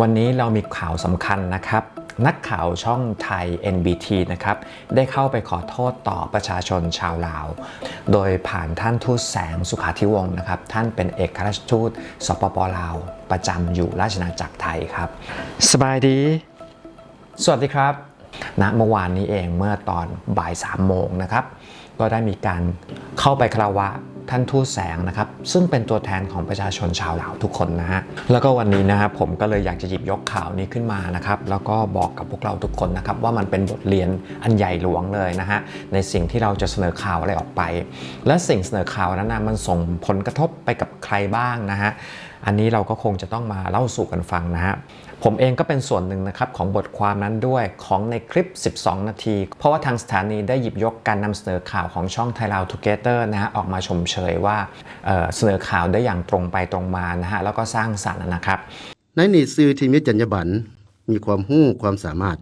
วันนี้เรามีข่าวสำคัญนะครับ นักข่าวช่องไทย NBT นะครับ ได้เข้าไปขอโทษต่อประชาชนชาวลาว โดยผ่านท่านทูตแสงสุขาธิวงศ์นะครับ ท่านเป็นเอกราชทูตสปปลาว ประจำอยู่ราชอาณาจักรไทยครับ สบายดี สวัสดีครับณเมื่อวานนี้เองเมื่อตอนบ่าย3โมงนะครับ ก็ได้มีการเข้าไปคารวะ ท่านทูตแสงนะครับซึ่งเป็นตัวแทนของประชาชนชาวลาวทุกคนนะฮะแล้วก็วันนี้นะครับผมก็เลยอยากจะหยิบยกข่าวนี้ขึ้นมานะครับแล้วก็บอกกับพวกเราทุกคนนะครับว่ามันเป็นบทเรียนอันใหญ่หลวงเลยนะฮะในสิ่งที่เราจะเสนอข่าวอะไรออกไป และสิ่งเสนอข่าวนั้นนะมันส่งผลกระทบไปกับใครบ้างนะฮะอันนี้เราก็คงจะต้องมาเล่าสู่กันฟังนะฮะ ผมเองก็เป็นส่วนหนึ่งนะครับของบทความนั้นด้วยของในคลิป 12 นาที เพราะว่าทางสถานีได้หยิบยกการนำเสนอข่าวของช่อง Thai l o u Together นะฮะออกมาชมเชยว่าเเสนอข่าวได้อย่างตรงไปตรงมานะฮะแล้วก็สร้างสรรค์นะครับในนี่สื่อที่มีจรรยาบรรณมีความรู้ความสามารถ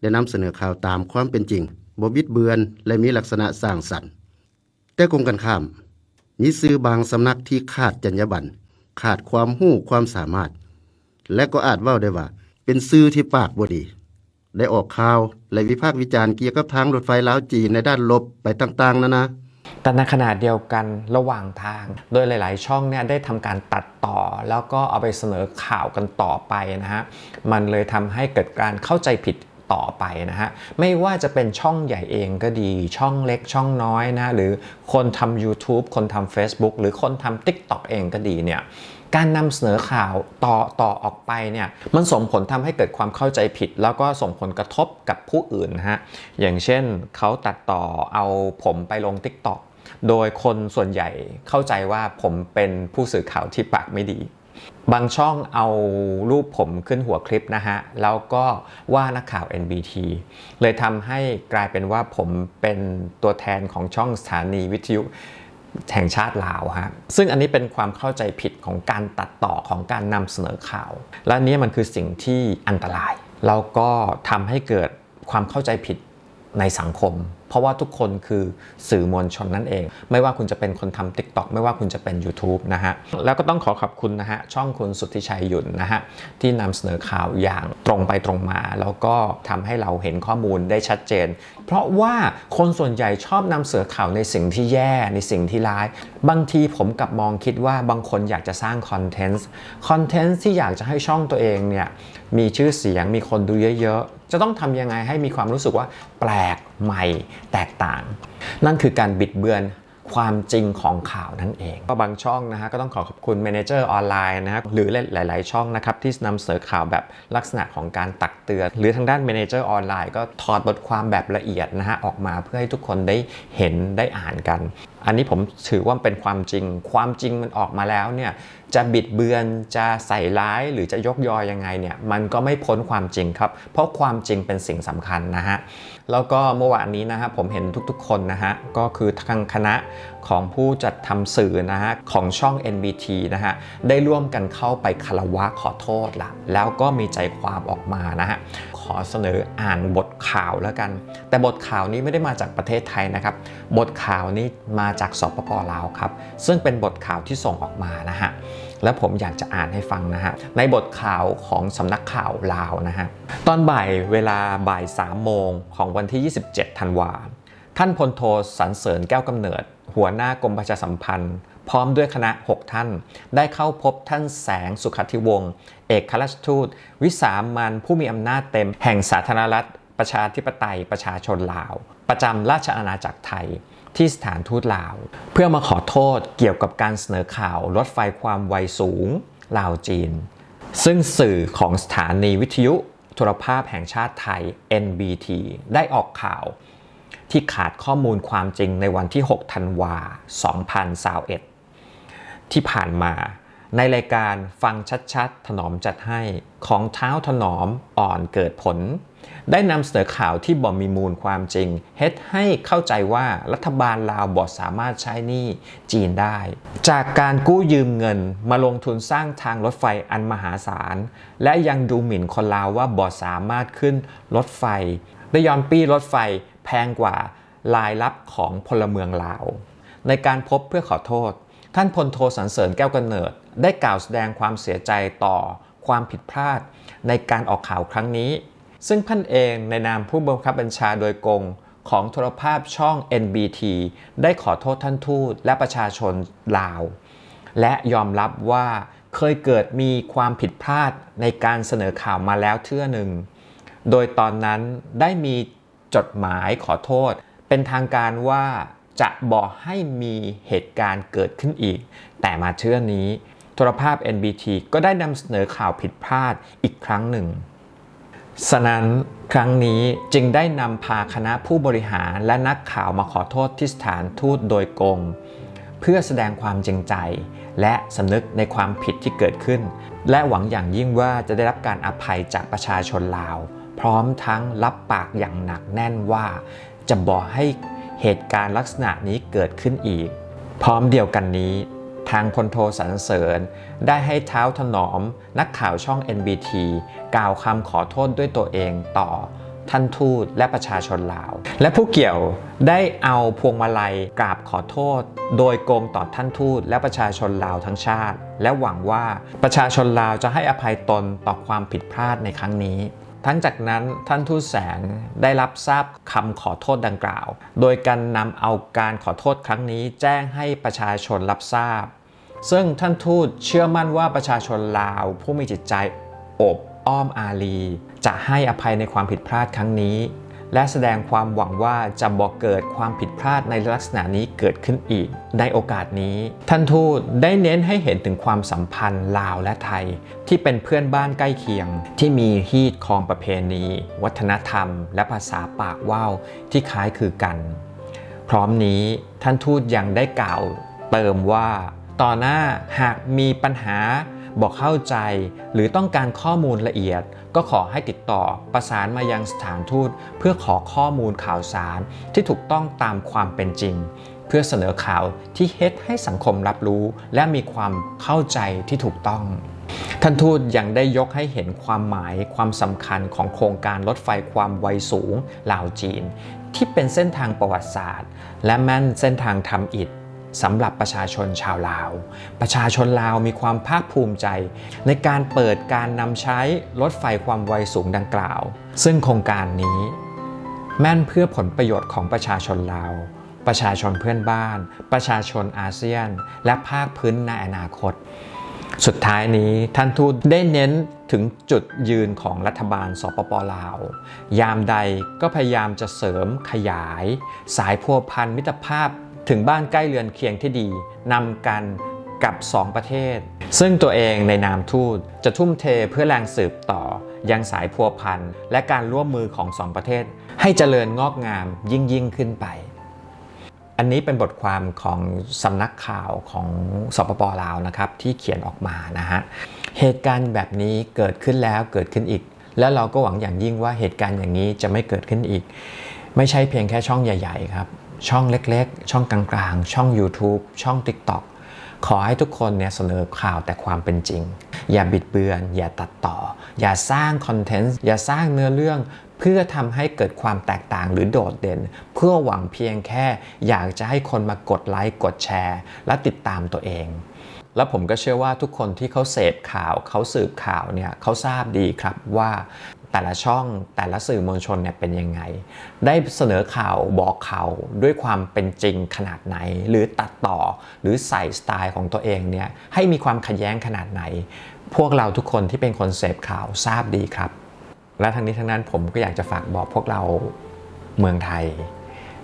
ได้นำเสนอข่าวตามความเป็นจริงบบิดเบือนและมีลักษณะสร้างสรรค์ แต่กงกันข้าม มีสื่อบางสำนักที่ขาดจรรยาบรรณขาดความรู้ความสามารถ และก็อาจเว้าได้ว่า เป็นสื่อที่ปากบ่ดี ได้ออกข่าว และวิพากษ์วิจารณ์เกี่ยวกับทางรถไฟลาวจีนในด้านลบไปต่างๆนานาแต่ในขณะเดียวกันระหว่างทาง โดยหลาย ๆ ช่องเนี่ยได้ทำการตัดต่อ แล้วก็เอาไปเสนอข่าวกันต่อไปนะฮะ มันเลยทำให้เกิดการเข้าใจผิดต่อไปนะฮะ ไม่ว่าจะเป็นช่องใหญ่เองก็ดี ช่องเล็กช่องน้อยนะ หรือคนทำ YouTube คนทำ Facebook หรือคนทำ TikTok เองก็ดีเนี่ย การนำเสนอข่าวต่อต่อออกไปเนี่ยมันส่งผลทำให้เกิดความเข้าใจผิด แล้วก็ส่งผลกระทบกับผู้อื่นนะฮะอย่างเช่นเขาตัดต่อเอาผมไปลง TikTok โดยคนส่วนใหญ่เข้าใจว่าผมเป็นผู้สื่อข่าวที่ปากไม่ดี บางช่องเอารูปผมขึ้นหัวคลิปนะฮะ แล้วก็ว่านักข่าว NBT เลยทำให้กลายเป็นว่าผมเป็นตัวแทนของช่องสถานีวิทยุ แห่งชาติลาวฮะซึ่งอันนี้เป็นความเข้าใจผิดของการตัดต่อของการนำเสนอข่าว และอันนี้มันคือสิ่งที่อันตราย แล้วก็ทำให้เกิดความเข้าใจผิดในสังคม เพราะว่าทุกคนคือสื่อมวลชนนั่นเอง ไม่ว่าคุณจะเป็นคนทำ TikTok ไม่ว่าคุณจะเป็น YouTube นะฮะ แล้วก็ต้องขอขอบคุณนะฮะ ช่องคุณสุทธิชัยหยุ่นนะฮะ ที่นำเสนอข่าวอย่างตรงไปตรงมา แล้วก็ทำให้เราเห็นข้อมูลได้ชัดเจน เพราะว่าคนส่วนใหญ่ชอบนำเสนอข่าวในสิ่งที่แย่ในสิ่งที่ร้าย บางทีผมกลับมองคิดว่าบางคนอยากจะสร้างคอนเทนต์คอนเทนต์ที่อยากจะให้ช่องตัวเองเนี่ยมีชื่อเสียงมีคนดูเยอะๆจะต้องทำยังไงให้มีความรู้สึกว่าแปลก ใหม่แตกต่าง นั่นคือการบิดเบือนความจริงของข่าวนั่นเอง ก็บางช่องนะฮะก็ต้องขอขอบคุณ Manager ออนไลน์นะฮะหรือหลาย ๆ ช่องนะครับที่นำเสนอข่าวแบบลักษณะของการตักเตือน หรือทางด้าน Manager ออนไลน์ก็ถอดบทความแบบละเอียดนะฮะออกมาเพื่อให้ทุกคนได้เห็นได้อ่านกัน อันนี้ผมถือว่าเป็นความจริง ความจริงมันออกมาแล้วเนี่ย จะบิดเบือนจะใส่ร้ายหรือจะยกยอยังไงเนี่ยมันก็ไม่พ้นความจริงครับ เพราะความจริงเป็นสิ่งสำคัญนะฮะแล้วก็เมื่อวานนี้นะฮะผมเห็นทุกๆ คนนะฮะก็คือทางคณะของผู้จัดทำสื่อนะฮะของช่อง NBT นะฮะได้ร่วมกันเข้าไปคารวะขอโทษละแล้วก็มีใจความออกมานะฮะขอเสนออ่านบทข่าวแล้วกัน แต่บทข่าวนี้ไม่ได้มาจากประเทศไทยนะครับ บทข่าวนี้มาจากสปปลาวครับ ซึ่งเป็นบทข่าวที่ส่งออกมานะฮะและผมอยากจะอ่านให้ฟังนะฮะ ในบทข่าวของสำนักข่าวลาวนะฮะ ตอนบ่ายเวลาบ่าย3โมงของวันที่ 27 ธันวา ท่านพลโทสรรเสริญแก้วกำเนิด หัวหน้ากรมประชาสัมพันธ์ พร้อมด้วยคณะ 6 ท่าน ได้เข้าพบท่านแสงสุขธิวงศ์เอกราชทูต วิสามันผู้มีอำนาจเต็ม แห่งสาธารณรัฐ ประชาธิปไตยประชาชนลาว ประจำราชอาณาจักรไทยที่สถานทูตลาว เพื่อมาขอโทษเกี่ยวกับการเสนอข่าวรถไฟความไวสูงลาวจีน ซึ่งสื่อของสถานีวิทยุโทรภาพแห่งชาติไทย NBT ได้ออกข่าว ที่ขาดข้อมูลความจริงในวันที่ 6 ธันวา 2021ที่ผ่านมา ในรายการฟังชัดๆ ถนอมจัดให้ของเท้าถนอมอ่อนเกิดผล ได้นำเสนอข่าวที่บ่มีมูลความจริง เฮ็ดให้เข้าใจว่ารัฐบาลลาวบ่สามารถใช้หนี้จีนได้ จากการกู้ยืมเงินมาลงทุนสร้างทางรถไฟอันมหาศาล และยังดูหมิ่นคนลาวว่าบ่สามารถขึ้นรถไฟ ได้ยอมปี้รถไฟ พงกว่ารายรับของพลเมืองลาว ในการพบเพื่อขอโทษ ท่านพลโทสรรเสริญแก้วกำเนิด ได้กล่าวแสดงความเสียใจต่อความผิดพลาด ในการออกข่าวครั้งนี้ ซึ่งพันเองในนามผู้บังคับบัญชาโดยกงของโทรภาพช่อง NBT ได้ขอโทษท่านทูตและประชาชนลาว และยอมรับว่าเคยเกิดมีความผิดพลาดในการเสนอข่าวมาแล้วเทื่อหนึ่ง โดยตอนนั้นได้มี จดหมายขอโทษ เป็นทางการว่าจะบอกให้มีเหตุการณ์เกิดขึ้นอีก แต่มาเชื่อนี้โทรภาพ NBT ก็ได้นำเสนอข่าวผิดพลาดอีกครั้งหนึ่งฉะนั้นครั้งนี้จึงได้นำพาคณะผู้บริหารและนักข่าวมาขอโทษที่สถานทูตโดยกงเพื่อแสดงความจริงใจ และสำนึกในความผิดที่เกิดขึ้น และหวังอย่างยิ่งว่าจะได้รับการอภัยจากประชาชนลาว พร้อมทั้งรับปากอย่างหนักแน่นว่า จะบอกให้เหตุการณ์ลักษณะนี้เกิดขึ้นอีก พร้อมเดียวกันนี้ ทางพลโทสรรเสริญ ได้ให้เท้าถนอม นักข่าวช่อง NBT กล่าวคำขอโทษด้วยตัวเองต่อท่านทูตและประชาชนลาว และผู้เกี่ยวได้เอาพวงมาลัยกราบขอโทษ โดยโกงต่อท่านทูตและประชาชนลาวทั้งชาติ และหวังว่าประชาชนลาวจะให้อภัยตนต่อความผิดพลาดในครั้งนี้ ทั้งจากนั้นท่านทูตแสงได้รับทราบคำขอโทษดังกล่าว โดยการนำเอาการขอโทษครั้งนี้แจ้งให้ประชาชนรับทราบ ซึ่งท่านทูตเชื่อมั่นว่าประชาชนลาว ผู้มีจิตใจอบอ้อมอารี จะให้อภัยในความผิดพลาดครั้งนี้ และแสดงความหวังว่าจะบอกเกิดความผิดพลาดในลักษณะนี้เกิดขึ้นอีก ในโอกาสนี้ ท่านทูตได้เน้นให้เห็นถึงความสัมพันธ์ลาวและไทย ที่เป็นเพื่อนบ้านใกล้เคียง ที่มีฮีดคองประเพณี วัฒนธรรม และภาษาปากว่าวที่คล้ายคือกัน พร้อมนี้ท่านทูตยังได้กล่าวเติมว่า ต่อหน้าหากมีปัญหา บอกเข้าใจ หรือต้องการข้อมูลละเอียด ก็ขอให้ติดต่อประสานมายังสถานทูต เพื่อขอข้อมูลข่าวสารที่ถูกต้องตามความเป็นจริง เพื่อเสนอข่าวที่เฮ็ดให้สังคมรับรู้ และมีความเข้าใจที่ถูกต้องท่านทูตยังได้ยกให้เห็นความหมายความสำคัญของโครงการรถไฟความไวสูงลาวจีน ที่เป็นเส้นทางประวัติศาสตร์ และแม่นเส้นทางทำอิฐ สำหรับประชาชนชาวลาว ประชาชนลาวมีความภาคภูมิใจ ในการเปิดการนำใช้รถไฟความไวสูงดังกล่าว ซึ่งโครงการนี้ แม่นเพื่อผลประโยชน์ของประชาชนลาว ประชาชนเพื่อนบ้าน ประชาชนอาเซียน และภาคพื้นในอนาคต สุดท้ายนี้ท่านทูตได้เน้นถึงจุดยืนของรัฐบาลสปปลาว ยามใดก็พยายามจะเสริมขยาย สายพัวพันมิตรภาพ ถึงบ้านใกล้เรือนเคียงที่ดีนำกันกับสองประเทศ ซึ่งตัวเองในนามทูตจะทุ่มเทเพื่อแรงสืบต่อ ยังสายพัวพันและการร่วมมือของสองประเทศ ให้เจริญงอกงามยิ่งยิ่งขึ้นไป อันนี้เป็นบทความของสำนักข่าวของสปปลาวนะครับ ที่เขียนออกมานะฮะเหตุการณ์แบบนี้เกิดขึ้นแล้วเกิดขึ้นอีก แล้วเราก็หวังอย่างยิ่งว่าเหตุการณ์อย่างนี้จะไม่เกิดขึ้นอีก ไม่ใช่เพียงแค่ช่องใหญ่ ๆ ครับ ช่องเล็กๆ ช่องกลางๆ ช่อง YouTube ช่อง TikTok ขอให้ทุกคนเนี่ยเสนอข่าวแต่ความเป็นจริง อย่าบิดเบือน อย่าตัดต่อ อย่าสร้างคอนเทนต์ อย่าสร้างเนื้อเรื่อง เพื่อทำให้เกิดความแตกต่างหรือโดดเด่น เพื่อหวังเพียงแค่ อยากจะให้คนมากดไลค์กดแชร์ และติดตามตัวเอง แล้วผมก็เชื่อว่าทุกคนที่เขาเสพข่าว เขาสืบข่าวเนี่ยเขาทราบดีครับว่า แต่ละช่องแต่ละสื่อมวลชนเนี่ยเป็นยังไง ได้เสนอข่าวบอกข่าวด้วยความเป็นจริงขนาดไหน หรือตัดต่อหรือใส่สไตล์ของตัวเองเนี่ยให้มีความขัดแย้งขนาดไหน พวกเราทุกคนที่เป็นคนเสพข่าวทราบดีครับ และทั้งนี้ทั้งนั้นผมก็อยากจะฝากบอกพวกเราเมืองไทย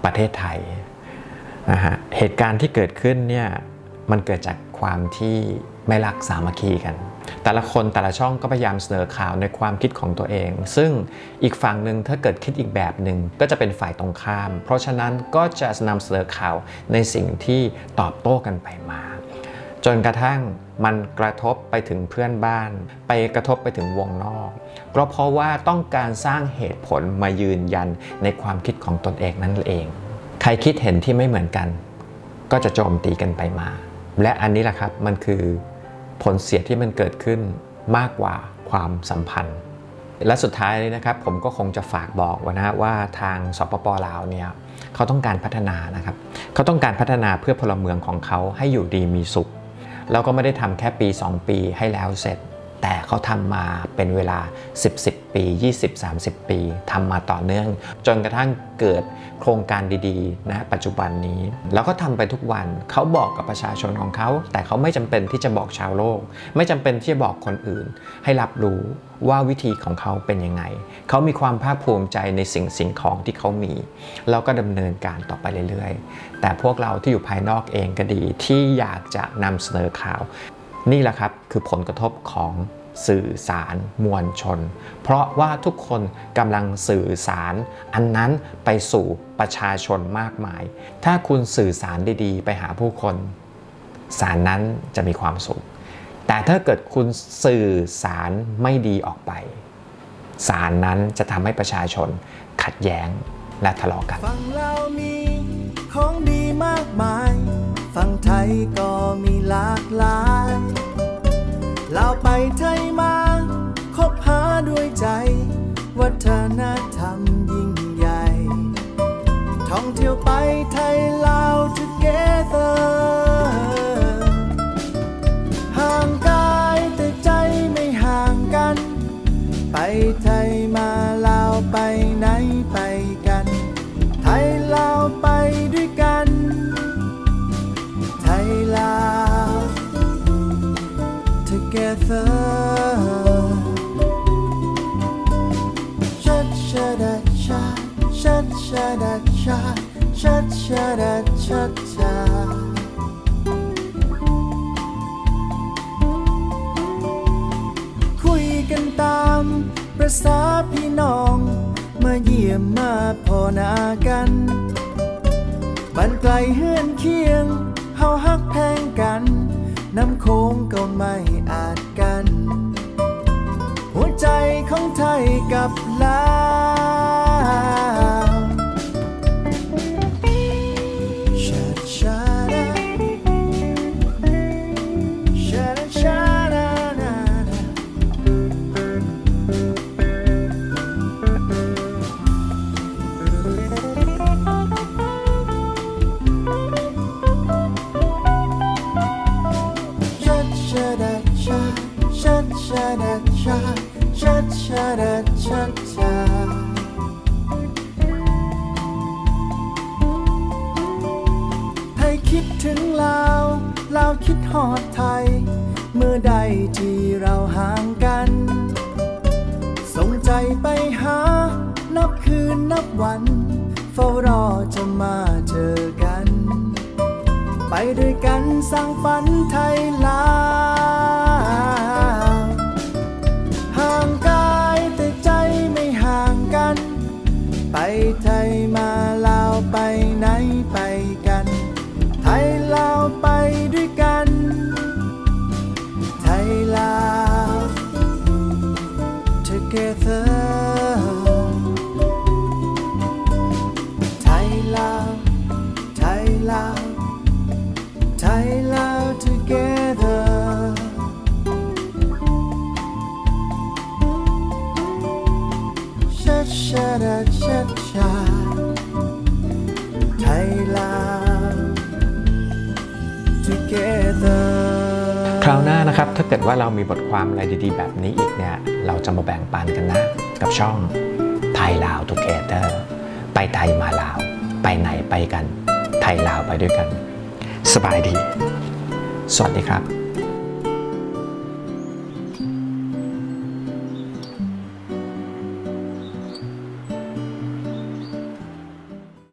ประเทศไทยนะฮะเหตุการณ์ที่เกิดขึ้นเนี่ยมันเกิดจากความที่ไม่รักสามัคคีกัน แต่ละคนแต่ละช่องก็พยายามเสนอข่าวในความคิดของตัวเอง ซึ่งอีกฝั่งหนึ่งถ้าเกิดคิดอีกแบบหนึ่งก็จะเป็นฝ่ายตรงข้าม เพราะฉะนั้นก็จะนำเสนอข่าวในสิ่งที่ตอบโต้กันไปมา จนกระทั่งมันกระทบไปถึงเพื่อนบ้าน ไปกระทบไปถึงวงนอกก็เพราะว่าต้องการสร้างเหตุผลมายืนยันในความคิดของตนเองนั่นเอง ใครคิดเห็นที่ไม่เหมือนกัน ก็จะโจมตีกันไปมา และอันนี้แหละครับมันคือ ผลเสียที่มันเกิดขึ้นมากกว่าความสัมพันธ์ และสุดท้ายนี้นะครับผมก็คงจะฝากบอกว่านะว่าทางสปปลาวเนี่ยเขาต้องการพัฒนานะครับเขาต้องการพัฒนาเพื่อพลเมืองของเขาให้อยู่ดีมีสุข แล้วก็ไม่ได้ทำแค่ปี 2 ปีให้แล้วเสร็จ แต่เขาทำมาเป็นเวลา 10 10 ปี 20 30 ปีทำมาต่อเนื่อง จนกระทั่งเกิดโครงการดีๆนะปัจจุบันนี้ แล้วก็ทำไปทุกวันเขาบอกกับประชาชนของเขา แต่เขาไม่จำเป็นที่จะบอกชาวโลก ไม่จำเป็นที่จะบอกคนอื่น ให้รับรู้ว่าวิธีของเขาเป็นยังไง เขามีความภาคภูมิใจในสิ่งสิ่งของที่เขามี แล้วก็ดำเนินการต่อไปเรื่อยๆ แต่พวกเราที่อยู่ภายนอกเองก็ดีที่อยากจะนำเสนอข่าว นี่แหละครับคือผลกระทบของ สื่อสารมวลชน เพราะว่าทุกคนกำลังสื่อสาร อันนั้นไปสู่ประชาชนมากมาย ถ้าคุณสื่อสารดีๆ ไปหาผู้คน สารนั้นจะมีความสุข แต่ถ้าเกิดคุณสื่อสารไม่ดีออกไป สารนั้นจะทำให้ประชาชนขัดแย้งและทะเลาะกันฟังเรามีของดีมากมายฟังไทยก็มีหลากหลาย เราไปไทยมา คบหาด้วยใจ วัฒนธรรมยิ่งใหญ่ ท่องเที่ยวไปไทยลา together ชัดชะดัดชาชัดชะดัดชาชัดชะดัดชัดชาคุยกันตามประษาพี่น้อง มาเยี่ยมมาพอนากันบ้านไกลเฮือนเคียงเฮาฮักแพงกัน น้ำโค้งก็ไม่ นับคืนนับวัน เฝ้ารอจะมาเจอกัน ไปด้วยกันสร้างฝันไทยลา คราวหน้านะครับ ถ้าเกิดว่าเรามีบทความอะไรดีๆ แบบนี้อีกเนี่ย เราจะมาแบ่งปันกันนะ กับช่องไทยลาวทูเกเตอร์ไปไทยมาลาว ไปไหนไปกัน ไทยลาวไปด้วยกัน สบายดี สวัสดีครับ